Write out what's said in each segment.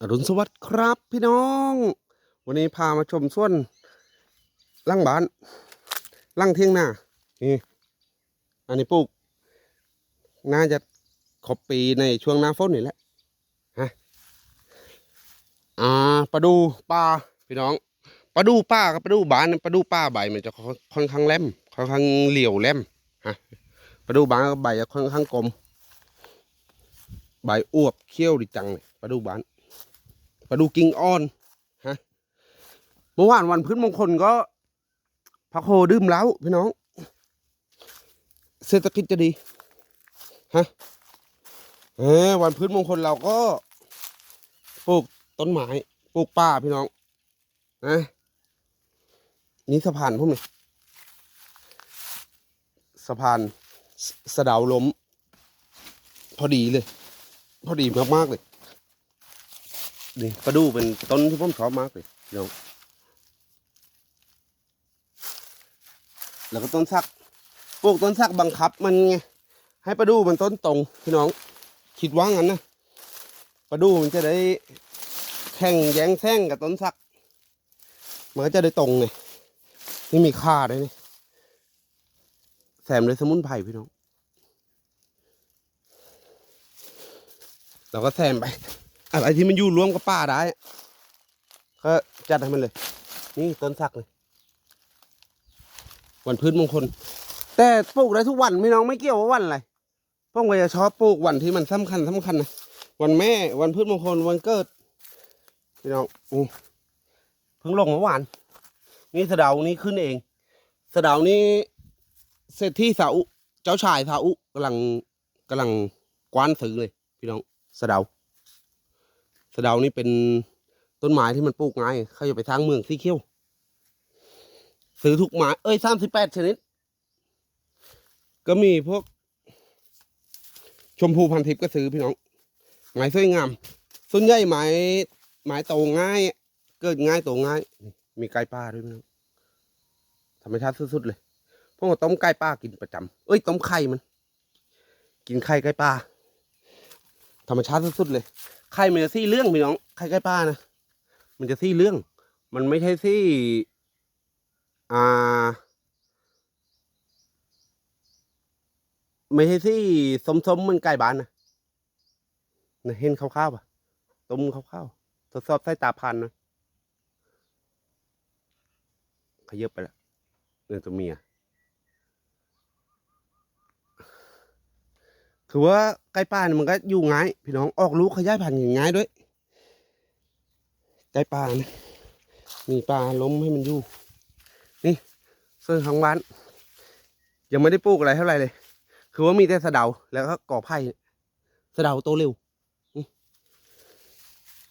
อรุณสวัสดิ์ครับพี่น้อง วันนี้พามาชมส่วนล่างบ้านล่างเที่ยงหน้านี่อันนี้ปลูก น่าจะครบปีในช่วงหน้าฝนนี่แหละฮะอ่าปลาดูป่าพี่น้องปลาดูป่ากับปลาดูบ้านปลาดูป่าใบมันจะค่อนข้างแหลมค่อนข้างเหลี่ยวแหลมฮะปลาดูบ้านใบจะค่อนข้างกลมใบอวบเขี้ยวดีจังเลยปลาดูบ้าน มาดูกิ่งอ่อนฮะเมื่อวานวันพื้นมงคลก็พระโคดื่มแล้วพี่น้อง เศรษฐกิจจะดีฮะเออวันพื้นมงคลเราก็ปลูกต้นไม้ปลูกป่าพี่น้องนะนี่สะพานพวกนี้สะพานสสะดาล้ม พอดีเลย พอดีมากๆเลย นี่ประดูเป็นต้นที่ผมชอบมากเลยพี่น้องแล้วก็ต้นสักปลูกต้นสักบังคับมันไงให้ประดูมันต้นตรงพี่น้อง คิดว่างั้นนะประดูมันจะได้แข่งแย้งแซงกับต้นสัก มันก็จะได้ตรงไงนี่มีค่าด้วยนี่แซมเลยสมุนไพรพี่น้องเราก็แซมไป อะไรที่มันอยู่รวมกับป่าได้ก็จัดให้มันเลย นี่ต้นสักเลย วันพื้นมงคล แต่ปลูกได้ทุกวันไม่น้องไม่เกี่ยวว่าวันอะไรพวกเราจะชอบปลูกวันที่มันสำคัญสำคัญนะวันแม่วันพืชมงคลวันเกิดพี่น้องนี่เพิ่งลงเมื่อวาน นี่สะเดานี่ขึ้นเองสะเดานี่เศรษฐีสาอุเจ้าชายสาอุกำลังกำลังกว้านซื้อเลย พี่น้องสะเดาะเดานี่เป็นต้นไม้ที่มันปลูกง่ายเขาจะไปทางเมืองสีเขียว ซื้อทุกไม้เอ้ยสามสิบแปดชนิด ก็มีพวก ชมพูพันทิพย์ก็ซื้อพี่น้อง ไม้สวยงาม ส่วนใหญ่ไม้ไม้โตง่าย เกิดง่ายโตง่าย มีไก่ป่าด้วยพี่น้องธรรมชาติสุดๆเลยพวกต้มไก่ป่ากินประจำเอ้ยต้มไข่มัน กินไข่ไก่ป่าธรรมชาติสุดๆเลย ไข่มันจะซี่เรื่องพี่น้องไข่ไก่ป้านะมันจะซี่เรื่อง มันไม่ใช่ซี่ อ่า ไม่ใช่ซี่สมๆเหมันไก่บ้านนะนะเห็นคร่าวๆป่ะต้มคร่าวๆทดสอบใส่ตาพันนะขยับไปล้วเนี่ยตัวเมีย คือว่าไก่ป่านมันก็อยู่ง่าย พี่น้องออกลูกขยายพันธุ์อย่างง่ายด้วยไก่ป่านะมีป่าล้มให้มันอยู่นี่เสื้อของบ้าน ยังไม่ได้ปลูกอะไรเท่าไหร่เลย คือว่ามีแต่สะเดาแล้วก็ก่อไผ่สะเดาโตเร็วนี่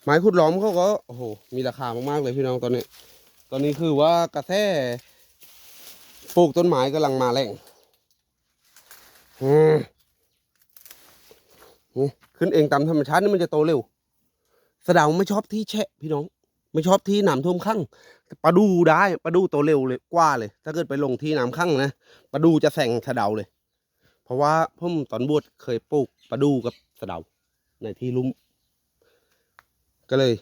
ไม้ขุดล้อมเขาก็โอ้โหมีราคามากๆเลยพี่น้องตอนนี้ ตอนนี้คือว่ากระแสปลูกต้นไม้กำลังมาแรงอืม นี่ขึ้นเองตามธรรมชาตินี่มันจะโตเร็วสะดาวไม่ชอบที่แฉะพี่น้อง ไม่ชอบที่น้ำท่วมขังปลาดูได้ปลาดูโตเร็วเลยกว่าเลย ถ้าเกิดไปลงที่น้ำขังนะปลาดูจะแซงสะดาวเลย เพราะว่าผมตอนบวชเคยปลูกปลาดูกับสะดาวในที่ลุ่มก็เลย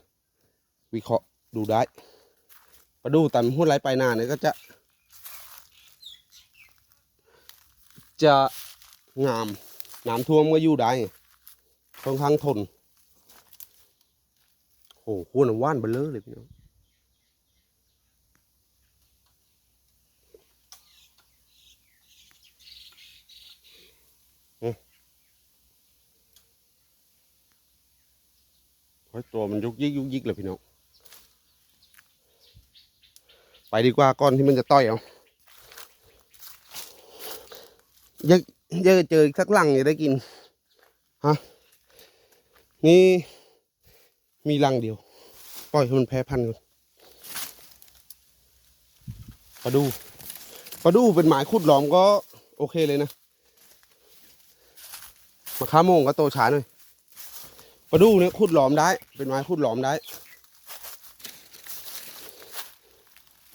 วิเคราะห์ดูได้ปลาดูตามหัวไหลไปลายนาเนี่ยก็จะ จะงามน้ำท่วมก็อยู่ได้ ค่อนข้างทนโอ้โหหัวนว่านเบลเลอเลยพี่น้องอืมโอ้ยตัวมันยุกยิกยุกยิกเลยพี่น้อง ไปดีกว่าก่อนที่มันจะต่อยเอาอยากอยากจะเจออีกสักหลังจะได้กิน ฮะ นี่มีรังเดียว ปล่อยให้มันแพ้พันธุ์ก่อนปลาดูปลาดูเป็นหมายขุดหลอมก็โอเคเลยนะมะขามโมงก็โตช้าหน่อยปลาดูเนี่ยขุดหลอมได้ เป็นไม้ขุดหลอมได้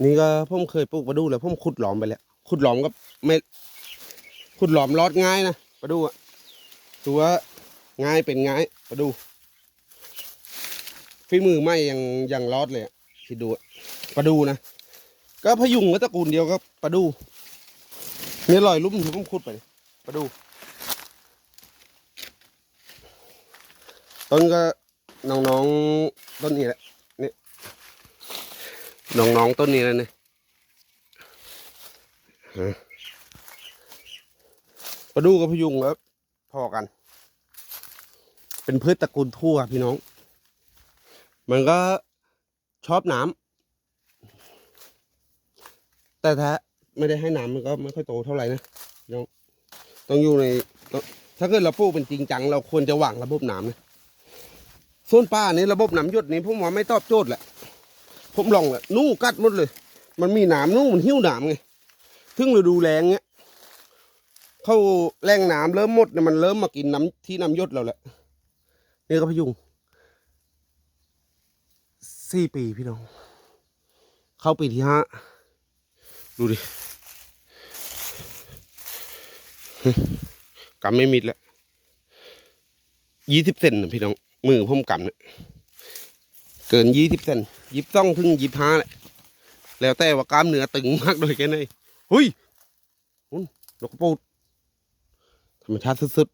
นี่ก็ผมเคยปลูกปลาดูแล้วผมขุดหลอมไปแล้วขุดหลอมก็ไม่ขุดหลอมรอดง่ายนะปลาดูอะตัว ง่ายเป็นง่ายปลาดูฝีมือไม่ยังยังรอดเลยอะคิดดูอะปลาดูนะ ก็พยุงก็ตระกูลเดียวก็ปลาดูนี่ลอยลุ่มที่ผมขุดไปปลาดู ต้นก็น้องๆต้นนี้แหละนี่น้องๆต้นนี้แล้วเนี่ยฮะปลาดูกับพยุงก็พอกัน เป็นพืชตระกูลทั่วพี่น้อง มันก็ชอบน้ำแต่ถ้าไม่ได้ให้น้ำมันก็ไม่ค่อยโตเท่าไหร่นะน้องต้องอยู่ใน ถ้าเกิดเราปลูกเป็นจริงจัง เราควรจะหวางระบบน้ำนะส่วนป้านี้ระบบน้ำหยดนี้ผมว่าไม่ตอบโจทย์แหละ ผมลองแหละนู่กัดหมดเลย มันมีน้ำนู่มันหิ้วน้ำไงถึงฤดูแลงเนี้ยเข้าแรงน้ำเริ่มหมดเนี่ยมันเริ่มมากินน้ำที่น้ำหยดเราแหละ นี่ก็พยุงสี่ปีพี่น้อง เข้าปีที่ห้าดูดิกำไม่มิดแล้วยี่สิบเซนนะพี่น้อง มือผมกำเนี่ยเกินยี่สิบเซนยิบต้องถึงยิบห้าแหละแล้วแต่ว่ากล้ามเนื้อตึงมากโดยแค่ไหนหุยหุ่นกกระปูดธรรมชาติสุด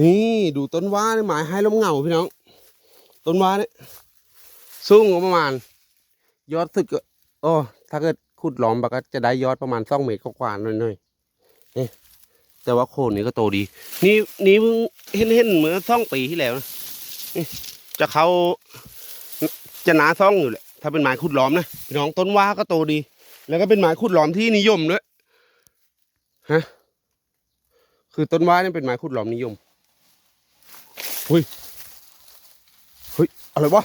นี่ดูต้นว่าหมายให้ลมเงาพี่น้อง ต้นว่าเนี่ยสูงประมาณ ยอดสุดก็โอ้ถ้าเกิดขุดหลอมก็จะได้ยอดประมาณสองเมตรกว่าๆหน่อยๆเอ๊ะแต่ว่าโคนนี้ก็โตดี นี่นี่เพิ่งเห็นเห็นๆเหมือนสองปีที่แล้วนะนี่จะเขาจะหนาซ่องอยู่แหละถ้าเป็นไม้ขุดหล้อมนะพี่น้องต้นว่าก็โตดี แล้วก็เป็นไม้ขุดหล้อมที่นิยมด้วยฮะคือต้นว่านี่เป็นไม้ขุดหล้อมนิยม เฮ้ย เฮ้ย อะไรวะ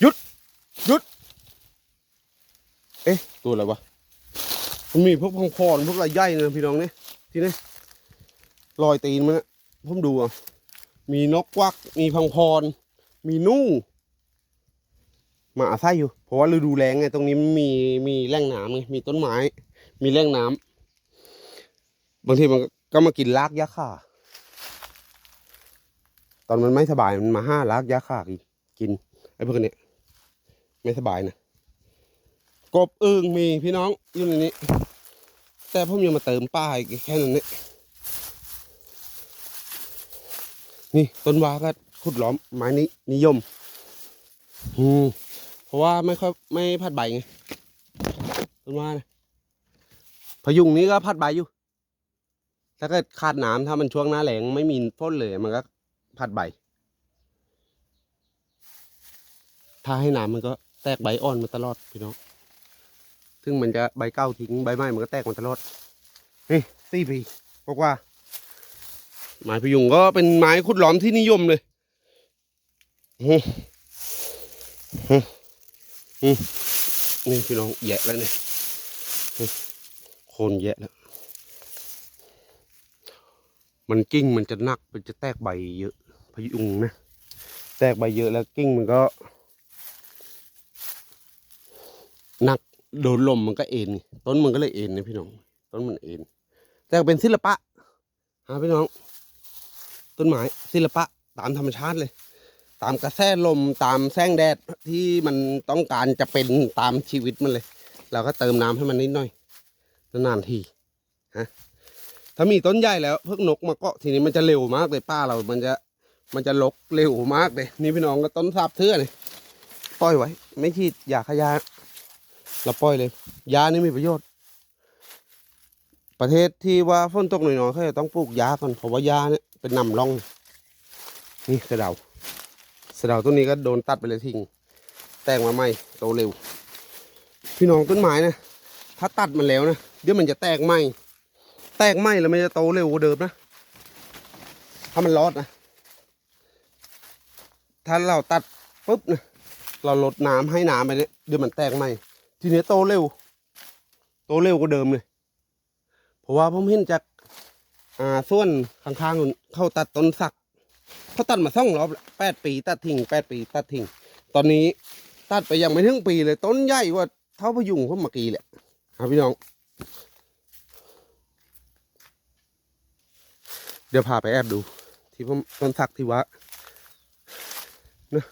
หยุด หยุด เอ๊ะ ตัวอะไรวะ มันมีพวกพังพรพวกอะไรใหญ่นะพี่น้องเนี่ยที่นี่รอยตีนมันนะผมดูอะ มีนกวัก มีพังพร มีนู่หมาอาศัยอยู่ เพราะว่าฤดูแล้งไงตรงนี้มีมีแหล่งน้ำไงมีต้นไม้ มีแหล่งน้ำบางทีมันก็มากินรากยาข่า ตอนมันไม่สบายมันมาห้ารากยาขากินกินไอ้พวกเนี้ยไม่สบายนะกบอึ่งมีพี่น้องอยู่ในนี้ แต่ผมยังมาเติมป้ายแค่นั้นนี่นี่ต้นวาก็ขุดหล้อมไม้นี้นิยมอืมเพราะว่าไม่ค่อยไม่พัดใบไงต้นว่านะพยุงนี้ก็พัดใบอยู่ ถ้าเกิดขาดน้ำถ้ามันช่วงหน้าแหลงไม่มีฝนเลยมันก็ พัดใบ ถ้าให้น้ำมันก็แตกใบอ่อนมาตลอดพี่น้องซึ่งมันจะใบเก้าทิ้งใบไม้มันก็แตกมาตลอดนี่สี่ปีบอกว่า ไม้พยุงก็เป็นไม้ขุดหล้อมที่นิยมเลยนี่พี่น้องแยะแล้วเนี่ยโคนแยะแล้ว มันกิ้งมันจะนัก มันจะแตกใบเยอะ พยุงนะ แตกใบเยอะแล้วกิ้งมันก็หนักโดนลมมันก็เอ็นต้นมันก็เลยเอ็นนะพี่น้อง ต้นมันเอ็นแต่เป็นศิลปะฮะพี่น้อง ต้นไม้ศิลปะตามธรรมชาติเลย ตามกระแสลมตามแสงแดดที่มันต้องการจะเป็นตามชีวิตมันเลย เราก็เติมน้ำให้มันนิดหน่อยนานๆทีฮะถ้ามีต้นใหญ่แล้วเพวกนกมาเกาะทีนี้มันจะเร็วมากเลยป้าเรา มันจะ มันจะลกเร็วมากเลย นี่พี่น้องก็ต้นสาบเทือเลยปล่อยไว้ ไม่ฉีดยาขยาเราปล่อยเลย ยานี่มีประโยชน์ ประเทศที่ว่าฝนตกหน่อยๆเขาจะต้องปลูกยาก่อนเพราะว่ายาเนี่ยเป็นนำร่อง นี่สะเดาสะเดาต้นนี้ก็โดนตัดไปเลยทิ้งแตกมาใหม่โตเร็ว พี่น้องต้นไม้นะถ้าตัดมันแล้วนะเดี๋ยวมันจะแตกใหม่แตกไหมแล้วมันจะโตเร็วกว่าเดิมนะถ้ามันรอดนะ ถ้าเราตัดปุ๊บนะเราลดน้ำให้น้ำไปเนี่ยเดี๋ยวมันแตกไหม่ ทีนี้โตเร็ว โตเร็วกว่าเดิมเลย เพราะว่าผมเห็นจากอ่าส่วนข้างๆนู่นเขาตัดต้นสักเขาตัดมาสองรอบแปดปี ตัดทิ้งแปดปี ตัดทิ้งตอนนี้ตัดไปยังไม่ถึงปีเลย ต้นใหญ่กว่าเท่าพยุงผมเมื่อกี้แหละครับพี่น้อง เดี๋ยวพาไปแอบดู ที่ผมต้นสักที่วะนะ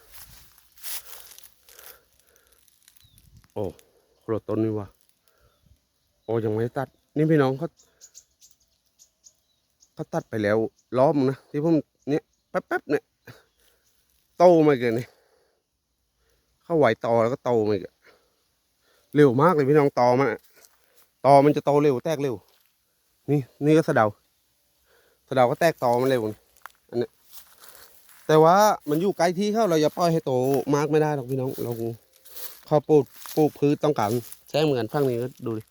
โอ้โคตรต้นนี่วะโอ้ยังไม่ตัด นี่พี่น้องเขาเขาตัดไปแล้วล้อมนะที่ผมเนี่ยแป๊บๆเนี่ยโตมาเกินนี่เขาไหวต่อแล้วก็โตมาอีกอะเร็วมากเลยพี่น้องตอมันตอมันจะโตเร็วแตกเร็ว นี่นี่ก็สะเดาสะเดาก็แตกตอมันเร็วอันนี้แต่ว่ามันอยู่ไกลที่เขาเราอย่าปล่อยให้โตมากไม่ได้หรอกพี่น้องเรา เขาปลูกปลูกพืชต้องการแจ้เหมือนฝั่งนี้ก็ดูดิ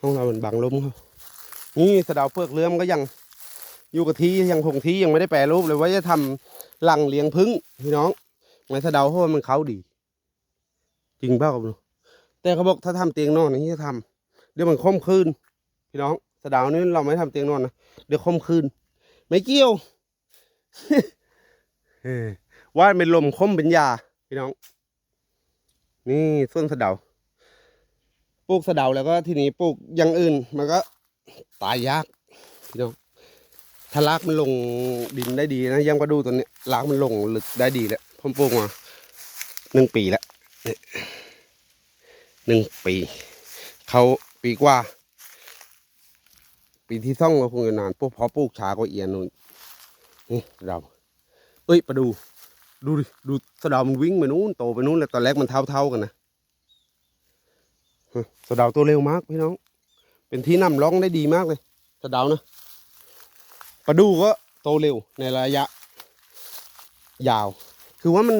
ห้องเรามันบังลมเขานี่สะดาเปลือกเลื่อมก็ยังอยู่กับที่ยังคงที่ยังไม่ได้แปรรูปเลยว่าจะทำหลังเลี้ยงพึ่งพี่น้องไม้สะดาเพราะว่ามันเขาดี จริงเปล่าครับลุงแต่เขาบอกถ้าทำเตียงนอนนี้จะทำเดี๋ยวมันคมคืนพี่น้องสะดานี่เราไม่ทำเตียงนอนนะเดี๋ยวคมคืนไม่เกี่ยวว่าเป็นลมคมเป็นยา พี่น้อง นี่ส้นสะเดาปลูกสะเดาแล้วก็ทีนี้ปลูกอย่างอื่น มันก็ตายยากพี่น้องถ้าลากมันลงดินได้ดีนะยังก็ดูตัวนี้ลากมันลงลึกได้ดีแล้วผมปลูกมาหนึ่งปีแล้วหนึ่งปี เขาปีกว่า ปีที่ซ่องก็คงจะนานพวกพอปลูกช้าก็เอียนนู่นนี่เราเอ้ยไปดู ดูดิดูสะดามันวิ่งไปนู้นโตไปนู้นแล้วตอนแรกมันเท่าเท่ากันนะสะดาตัวเร็วมากพี่น้อง เป็นที่นำร่องได้ดีมากเลย สะดานะปลาดูก็โตเร็วในระยะ ยาว คือว่ามัน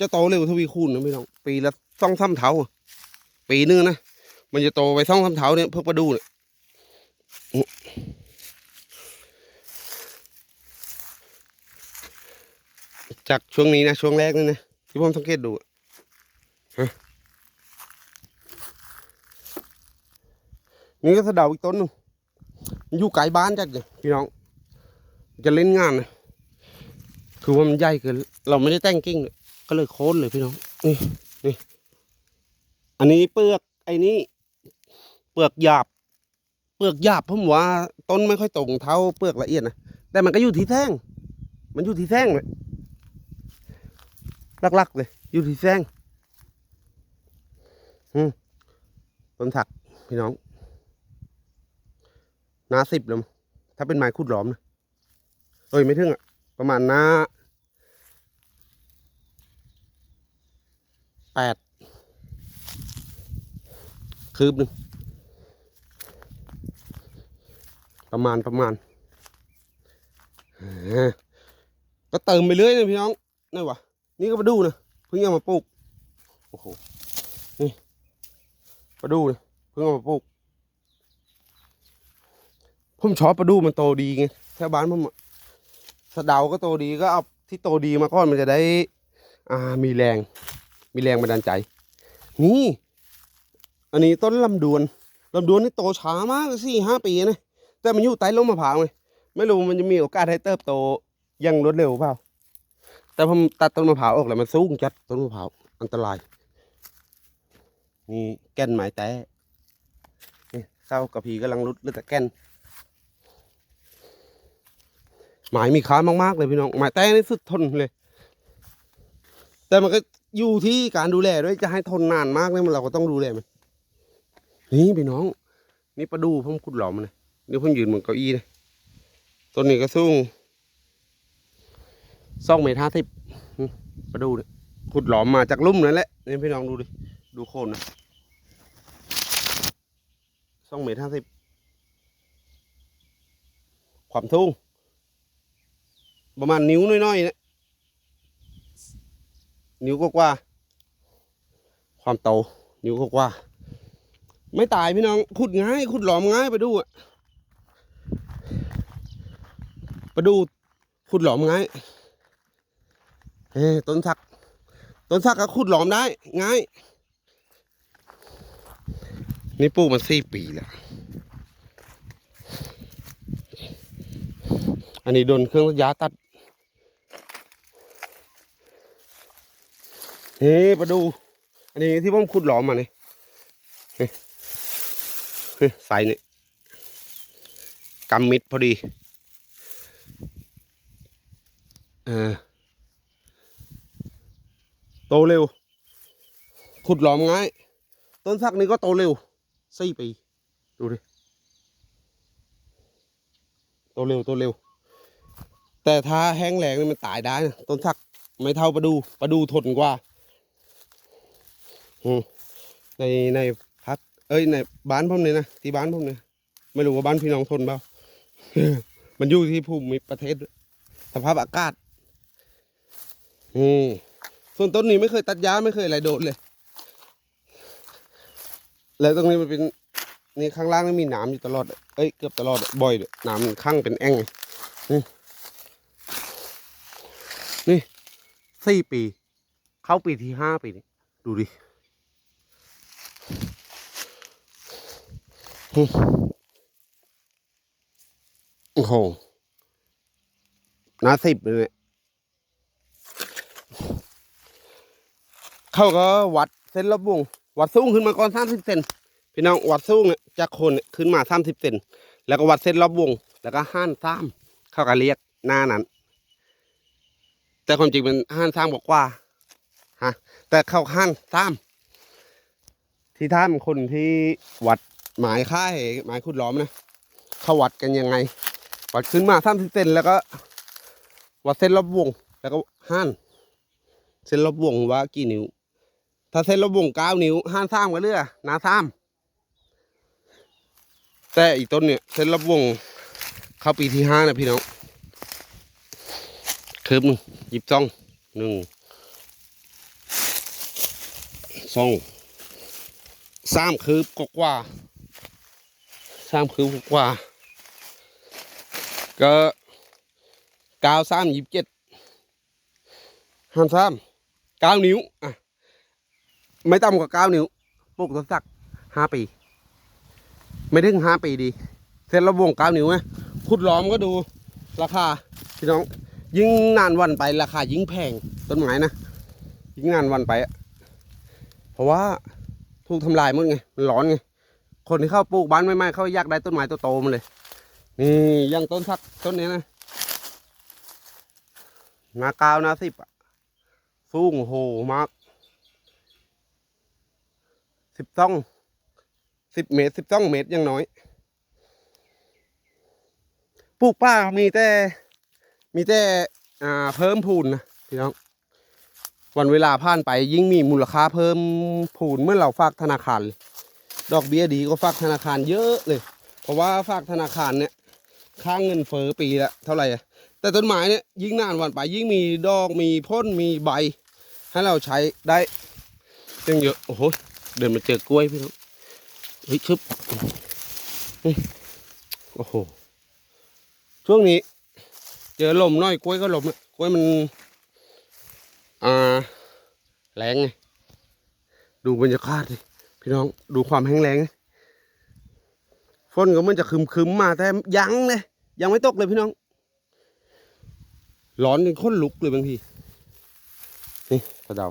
จะโตเร็วทวีคูณนะพี่น้อง ปีละสองสามเท่าปีนึงนะมันจะโตไปสองสามเท่าเนี่ยเพื่อปลาดูเนี่ยอื้อ จากช่วงนี้นะช่วงแรกนี่นะที่ผมสังเกตดูนี่ก็สะเดาอีกต้นหนึงมันอยู่ไกลบ้านจัดเลยพี่น้อง จะเล่นงานนะคือว่ามันใหญ่เกินเราไม่ได้แต่งกิ้งเลยก็เลยโค่นเลยพี่น้องนี่นี่อันนี้เปลือกไอ้นี่เปลือกหยาบ เปลือกหยาบผมว่าต้นไม่ค่อยตรงเท่าเปลือกละเอียดนะแต่มันก็อยู่ที่แท่ง มันอยู่ที่แท่งเลย หลักๆ เลย อยู่ที่แท่งอืมต้นถักพี่น้องนาสิบแล้วถ้าเป็นไม้ขุดหลอมนะเอ้ยไม่ถึงอะ ประมาณน้าแปดคืบหนึ่งประมาณประมาณ ก็เติมไปเรื่อยนะพี่น้องนี่วะ นี่ก็มาดูนะเพิ่งเอามาปลูกโอ้โหนี่มาดูนะเพิ่งเอามาปลูกผมชอบปลาดูมันโตดีไงแถวบ้านผมสะเดาก็โตดีก็เอาที่โตดีมาก่อนมันจะได้ อ่ามีแรง มีแรงบันดาลใจ นี่ อันนี้ต้นลำดวนลำดวนนี่โตช้ามากสี่ห้าปีนะแต่มันอยู่ใต้ร่มมะพร้าวไงไม่รู้มันจะมีโอกาสให้เติบโตอยังรวดเร็วเปล่า แต่ผมตัดต้นมะพร้าวออกแล้วมันสูงจัดต้นมะพร้าวอันตรายนี่แก่นไม้แต่นี่เศร้ากระพีกำลังรุดเลือแต่แก่นหมายมีค่ามากๆเลยพี่น้องหมายแต่นี่สุดทนเลย แต่มันก็อยู่ที่การดูแลด้วยจะให้ทนนานมากเนี่ยมันเราก็ต้องดูแลมันนี่พี่น้อง นี่ปลาดูผมขุดหลอมเลยนี่ผมยืนบนเก้าอี้เลยต้นนี้ก็สูง สองเมตรห้าสิบมปลาดูเนี่ยขุดหลอมมาจากลุ่มนั่นแหละนี่พี่น้องดูดิ ดูโคนนะสองเมตรห้าสิบความทุ่งประมาณนิ้วน้อยๆนะนิ้วก็กว่า ความโตนิ้วก็กว่า ไม่ตายพี่น้อง ขุดง่าย ขุดหลอมง่ายไปดูอะไปดูขุดหลอมง่าย เฮ้ต้นสัก ต้นสักก็ขุดหลอมได้ ง่าย นี่ปลูกมาสี่ปีแล้ว อันนี้โดนเครื่องตัดหญ้าตัดเฮ้มาดู อันนี้ที่ผมขุดหลอมมาเนี่ยเฮ้เฮ้ใส่เนี่ยกำมิดพอดี เออ โตเร็ว ขุดหลอมง่าย ต้นสักนี้ก็โตเร็วสี่ปี ดูดิ โตเร็ว โตเร็ว แต่ถ้าแห้งแล้งนี่มันตายได้นะ ต้นสักไม่เท่าประดูประดูทนกว่า ในในพัก เอ้ยในบ้านผมเนี่ยนะ ที่บ้านผมเนี่ย ไม่รู้ว่าบ้านพี่น้องทนเปล่า มันอยู่ที่ภูมิประเทศ สภาพอากาศอืม ส่วนต้นนี้ไม่เคยตัดหญ้าไม่เคยอะไรโดดเลย แล้วตรงนี้มันเป็นนี่ข้างล่างนี่มีหน้ำอยู่ตลอด เอ้ยเกือบตลอดบ่อยเลยหน้ำข้างเป็นแอ่งนี่นี่สี่ปี เข้าปีที่ห้าปีนี้ดูดิโอ้โหน้าสิบเลย เขาก็วัดเส้นรอบวงวัดสูงขึ้นมาก่อนสามสิบเซนพี่น้องวัดสูงเนี่ยจากคนเนี่ยขึ้นมาสามสิบเซนแล้วก็วัดเส้นรอบวง แล้วก็ห้านซ้ำเขาก็เรียกหน้านั้น แต่ความจริงมันห้านซ้ำกว่าฮะแต่เขาห้านซ้ำที่ท่านคนที่วัดหมายค่ายหมายขุดล้อมนะเขาวัดกันยังไง วัดขึ้นมาสามสิบเซนแล้วก็ วัดเส้นรอบวง แล้วก็ห้าน เส้นรอบวงว่ากี่นิ้ว ถ้าเส้นรอบวงเก้านิ้วห้านซ้ำกันเรื่อนาซ้ำแต่อีกต้นเนี่ยเส้นรอบวงเข้าปีที่ห้านะพี่น้องคืบหนึ่งยิบซองหนึ่งสองสามคืบกว่าสามคืบกว่า ก็ก้าสามยิบเจ็ดห้ามซ้ำเก้านิ้วอะ ไม่ต่ำกว่าเก้านิ้วปลูกต้นสักห้าปี ไม่ถึงห้าปีดี เส้นระวงเก้านิ้วไงขุดล้อมก็ดูราคาพี่น้อง ยิ่งนานวันไปราคายิ่งแพงต้นไม้นะยิ่งนานวันไปอะเพราะว่าถูกทำลายหมดไงมันร้อนไงคนที่เข้าปลูกบ้านใหม่เขาอยากได้ต้นไม้โตๆมาเลย นี่ยังต้นสักต้นนี้นะหนาเก้าหนาสิบอะสูงโหมาก สิบสองสิบเมตรสิบสองเมตรยังน้อยปลูกป้ามีแต่ มีแต่อ่าเพิ่มพูนนะพี่น้องวันเวลาผ่านไปยิ่งมีมูลค่าเพิ่มพูนเมื่อเราฝากธนาคารเลยดอกเบี้ยดีก็ฝากธนาคารเยอะเลย เพราะว่าฝากธนาคารเนี่ยค่าเงินเฟ้อปีละเท่าไหร่แต่ต้นไม้เนี่ยยิ่งนานวันไปยิ่งมีดอกมีพ่นมีใบ ให้เราใช้ได้ยังเยอะโอ้โห เดินมาเจอกล้วยพี่น้องเฮ้ยชึบโอ้โหช่วงนี้ เจอลมน้อยกล้วยก็ลมอะกล้วยมันอ่าแรงไงดูบรรยากาศดิพี่น้องดูความแห้งแล้งฝนก็มันจะคึมๆมาแต่ยังเลย ยังไม่ตกเลยพี่น้อง ร้อนจนข้นลุกเลยบางทีนี่กระเดา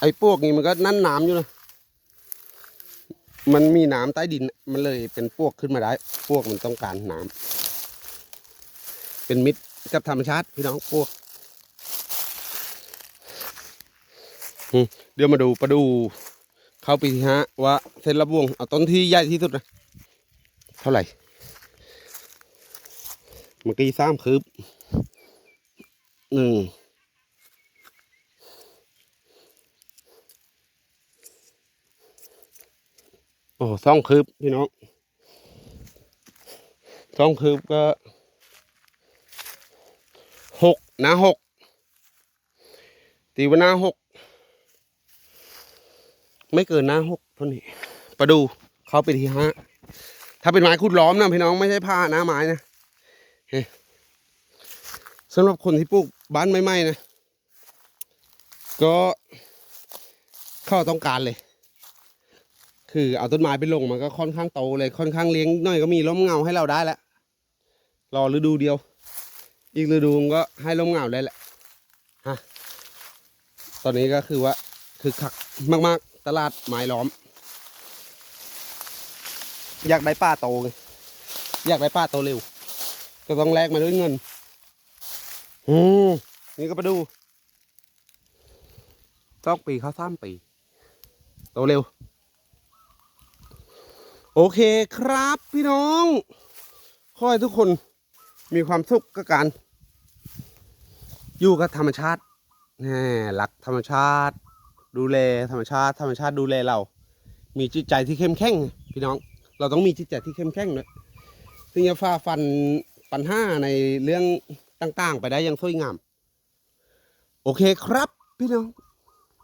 ไอ้พวกนี้มันก็นั่นน้ำอยู่นะมันมีน้ำใต้ดิน มันเลยเป็นพวกขึ้นมาได้ พวกมันต้องการน้ำเป็นมิตรกับธรรมชาติพี่น้องพวกเดี๋ยวมาดูประดูเข้าปีที่ห้าว่าเส้นระบวงเอาต้นที่ใหญ่ที่สุดนะเท่าไหร่เมื่อกี้สามคืบหนึ่ง โอ้สองคืบพี่น้องสองคืบก็หกนาหกตีว่าหนาหกไม่เกินหนาหกเท่านี้ประดูเขาไปที่ห้าถ้าเป็นไม้ขุดล้อมนะพี่น้องไม่ใช่ผ้าหน้าไม้นะสำหรับคนที่ปลูกบ้านใหม่ๆนะ ก็เข้าต้องการเลย คือเอาต้นไม้ไปลงมันก็ค่อนข้างโตเลยค่อนข้างเลี้ยงหน่อยก็มีร่มเงาให้เราได้แล้วรอฤดูเดียว อีกฤดูก็ให้ร่มเงาได้แหละฮะตอนนี้ก็คือว่าคือคักมากๆ ตลาดไม้ล้อม อยากได้ป้าโตไงอยากได้ป้าโตเร็ว ก็ต้องแลกมาด้วยเงินอืมนี่ก็ไปดูสองปีเขาสามปี โตเร็ว โอเคครับพี่น้อง ขอให้ทุกคนมีความสุขกับการ อยู่กับธรรมชาติแหมรักธรรมชาติ ดูแลธรรมชาติ ธรรมชาติดูแลเรา มีจิตใจที่เข้มแข็งพี่น้อง เราต้องมีจิตใจที่เข้มแข็งด้วยถึงจะฝ่าฟันปัญหาในเรื่องต่างๆ ไปได้อยังสวยงาม โอเคครับพี่น้อง